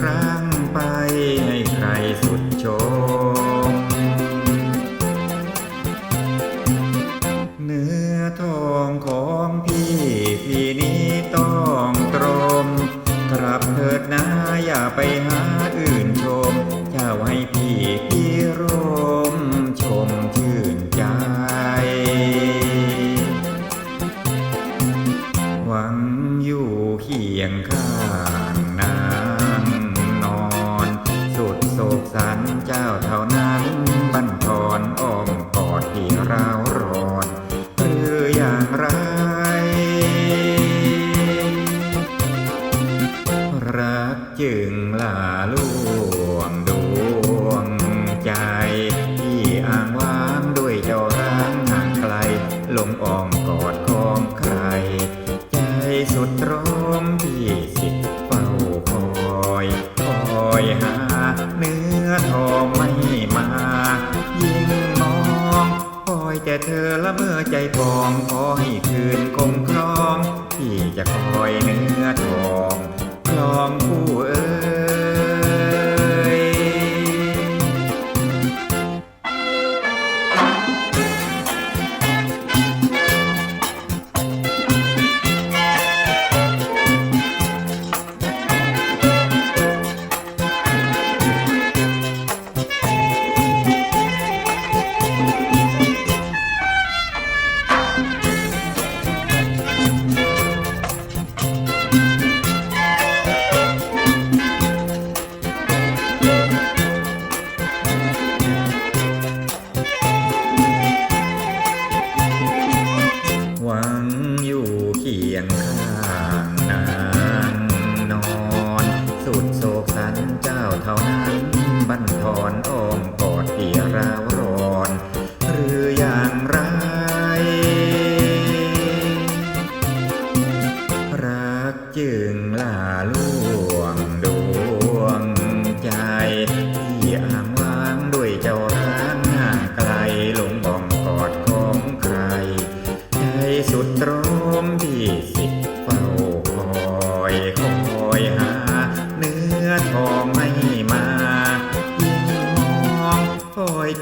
พล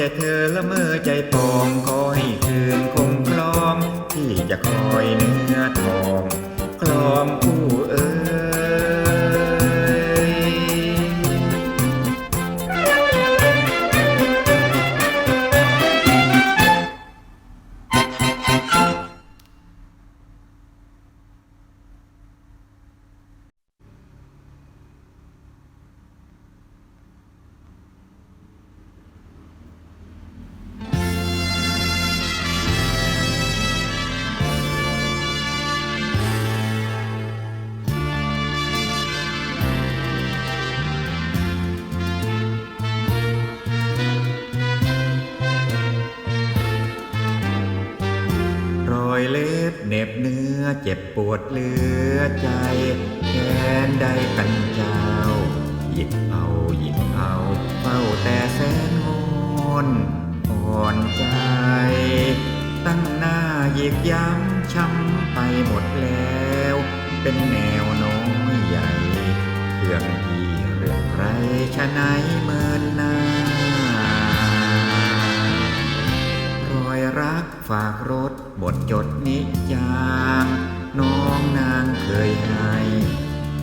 แต่เธอละเมอใจปองขอให้คืนคงคล้อง ที่จะคอยเนื้อทองคล้องผู้เอ้ย ล็บเหน็บเนื้อเจ็บปวดเหลือใจแค้นได้กันเจ้า หยิบเอาหยิบเอาเฝ้าแต่แสนงอนอ่อนใจ ตั้งหน้าหยิกย้ำช้ำไปหมดแล้ว เป็นแนวน้อยใหญ่เรื่องที่เรื่องไรชะไหนเมินหน้า อยรักฝากรถบทจดนิจางน้องนางเคยให้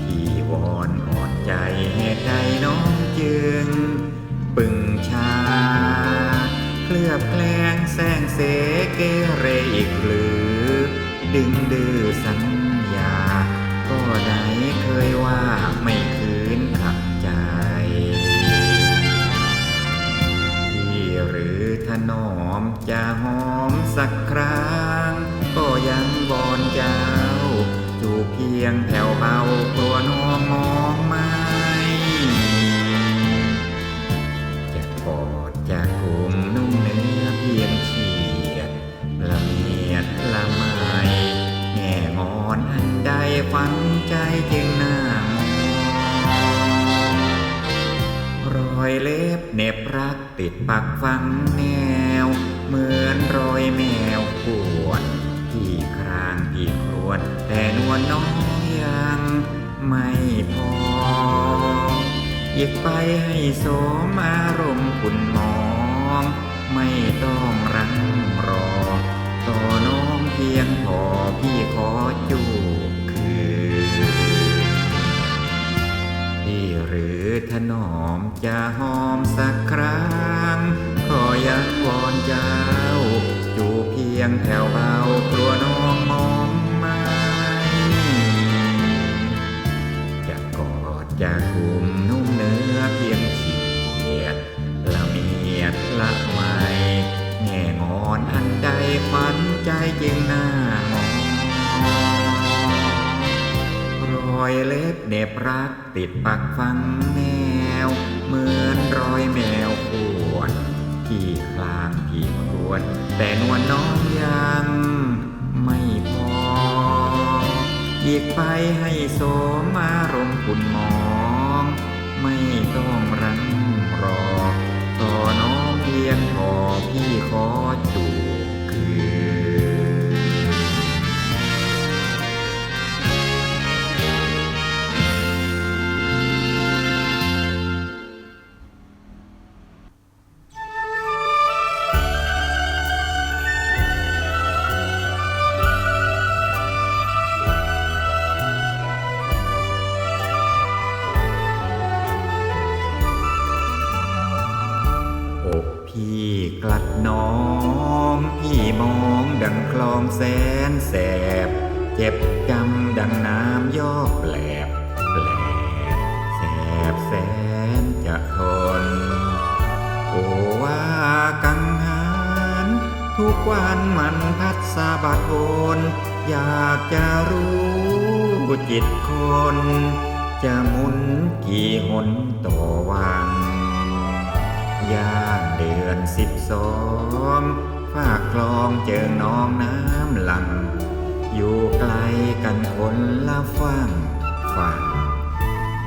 พี่วอนอ่อนใจเหตุใดน้องจึง ปึงชา เคลือบแคลงแซงเสเกเรอีกหรือ ดึงดื้อสัญญา ก็ได้เคยว่าไม่ ถนอมจะหอมสักครั้ง ก็ยังบอนเจ้า จูบเพียงแผ่วเบากลัวน้องมองไม่จะกอดจะคุมนุ่มเนื้อเพียงเฉียดละเมียดละไมแง่งอนอันใดฝันใจจึงน่า อยเล็บเน็บรักติดปักฝังแนว เหมือนรอยแมวปวดที่ครางที่ครวญแต่นวลน้อยใหญ่ไม่พอ อีกไปให้สมอารมณ์คุณมอง ไม่ต้องรังรอ ต่อน้องเพียงพอพี่ขอจูบ หรือถนอมจะหอมสักครั้ง ขอยังวอนเจ้า จูเพียงแถวเบากลัวน้องมองไม่จะกอดจะคุมนุ่มเนื้อเพียงเฉียดละเมียดละไมแง่งอนอันใดขวัญใจจึงหน้ามองรอยเล เหน็บรักติดปักฟังแนว เหมือนรอยแมวขวดที่คลางที่ครวดแต่นวลน้องยังไม่พอ อีกไปให้สมอารมณ์คุณมองไม่ต้องรังรอ ต่อน้องเพียงพอพี่ขอจูบ พี่กลัดน้อง พี่มองดังคลองแสนแสบ เจ็บจำดังน้ำยอกแหลบแหลบแสบแสนจะทน โอว่ากังหันทุกวันมันพัดสาบาทนอยากจะรู้จิตคน จะหมุนกี่หนต่อวัน ย่างเดือนสิบสองฝากคลองเจอน้องน้ำหลัง อยู่ไกลกันคนละฟังฟัง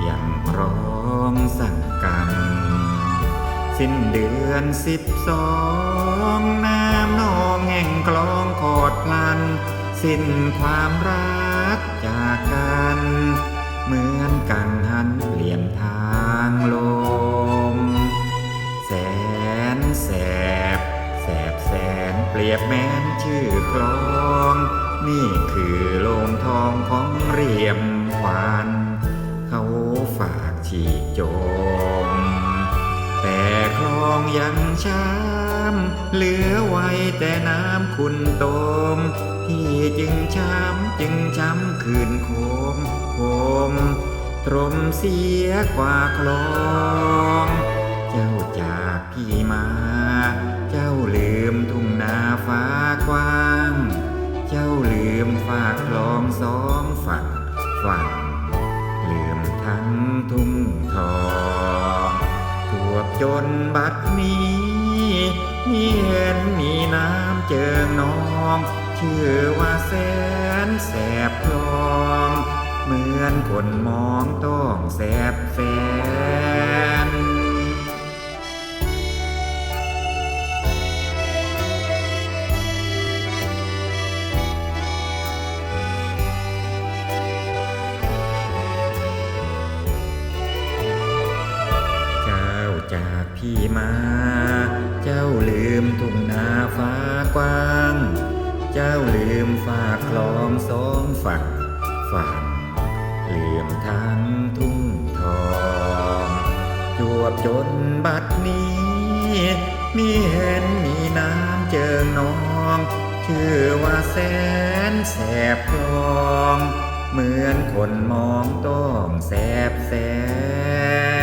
ยังร้องสั่งกัน สิ้นเดือนสิบสองน้ำนองแห่งคลองขอดพลัน สิ้นความรักจากกัน เหมือนกันหันเปลี่ยนทางล รียบแม้นชื่อคลอง นี่คือโลงทองของเรียมควันเขาฝากฉีกโจม แต่คลองยังช้ำเหลือไว้แต่น้ำคุณตม ที่จึงช้ำจึงช้ำคืนโคมโคมตรมเสียกว่าคลอง เจ้าจากพี่มา เจ้าลื ฝากคลองสองฝั่งฝั่งลืมทั้งทุ่งทองจวบจนบัดนี้มีเห็นมีน้ำเจิงนองชื่อว่าแสนแสบคลองเหมือนคนมองต้องแสบแสน พี่มา เจ้าลืมทุ่งนาฟ้ากว้าง เจ้าลืมฝากคลองสองฝั่งฝั่งลืมทั้งทุ่งทองจวบจนบัดนี้ มีเห็นมีน้ำเจิงนอง ชื่อว่าแสนแสบคลอง เหมือนคนมองต้องแสบแสน